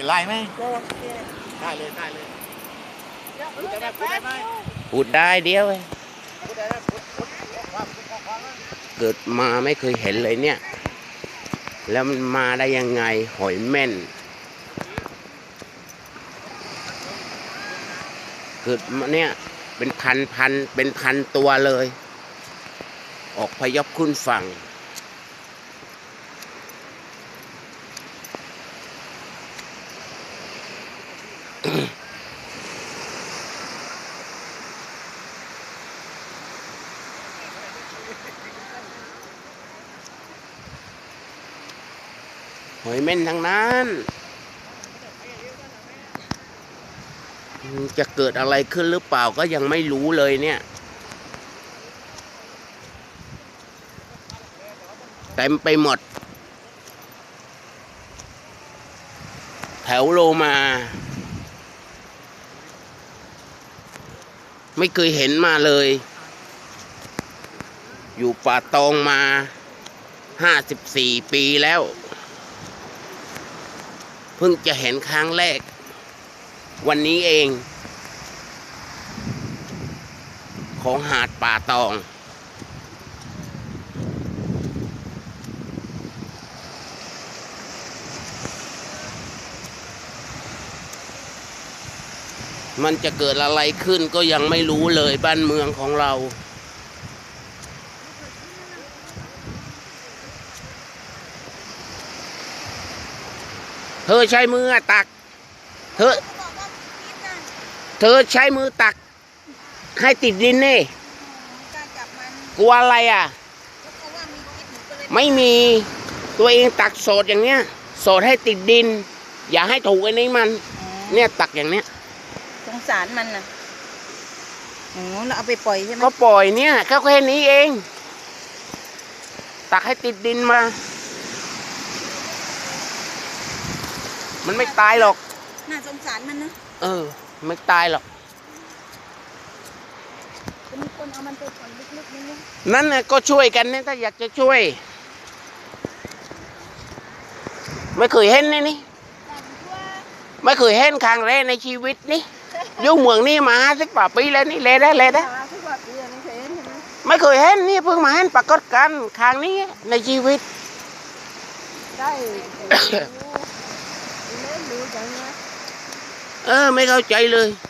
มีไล่ไหมโอเคได้เลยได้เลยพูดได้ไหมพูดได้ไหมพูดได้เดียวเองพูดได้ไหมพูดพูดความพูดความความนะเกิดมาไม่เคยเห็นเลยเนี่ย แล้วมันมาได้ยังไงหอยแม่น เกิดมาเนี่ยเป็นพันพันเป็นพันตัวเลย ออกพยพขึ้นฝั่ง หอยเม่นทั้งนั้น จะเกิดอะไรขึ้นหรือเปล่าก็ยังไม่รู้เลยเนี่ย เต็มไปหมด แถวโลมา ไม่เคยเห็นมาเลย อยู่ป่าตองมาห้าสิบสี่ปีแล้ว เพิ่งจะเห็นครั้งแรก วันนี้เอง ของหาดป่าตอง มันจะเกิดอะไรขึ้นก็ยังไม่รู้เลยบ้านเมืองของเรา เธอใช้มือตัก เธอ เธอใช้มือตัก ให้ติดดินนี่กลัวอะไรอะ ไม่มีตัวเองตักโสดอย่างเนี้ยโสดให้ติดดิน อย่าให้ถูกไอ้นี้มัน เนี่ยตักอย่างเนี้ย งสารมันนะอ๋อเราเอาไปปล่อยใช่ไหมก็ปล่อยเนี่ยก็แค่นี้เอง ตักให้ติดดินมา มันไม่ตายหรอก น่าสงสารมันนะเออ ไม่ตายหรอกจะมีคนเอามันไปปล่อยลึกๆนี่นะนั่นน่ะก็ช่วยกันเนี่ยถ้าอยากจะช่วย ไม่เคยเห็นนี่นี่ แต่ว่า ไม่เคยเห็นครั้งแรกในชีวิตนี่ อยู่เมืองนี่มาสิบกว่าปีแล้วนี่เลยได้เลยได้หาทุกวันเดือนไม่เคยเห็นใช่ไหมไม่เคยเห็นนี่เพิ่งมาเห็นปรากฏการณ์ครั้งนี้ในชีวิต ได้เล่นดูจังนะ เออ ไม่เข้าใจเลยเ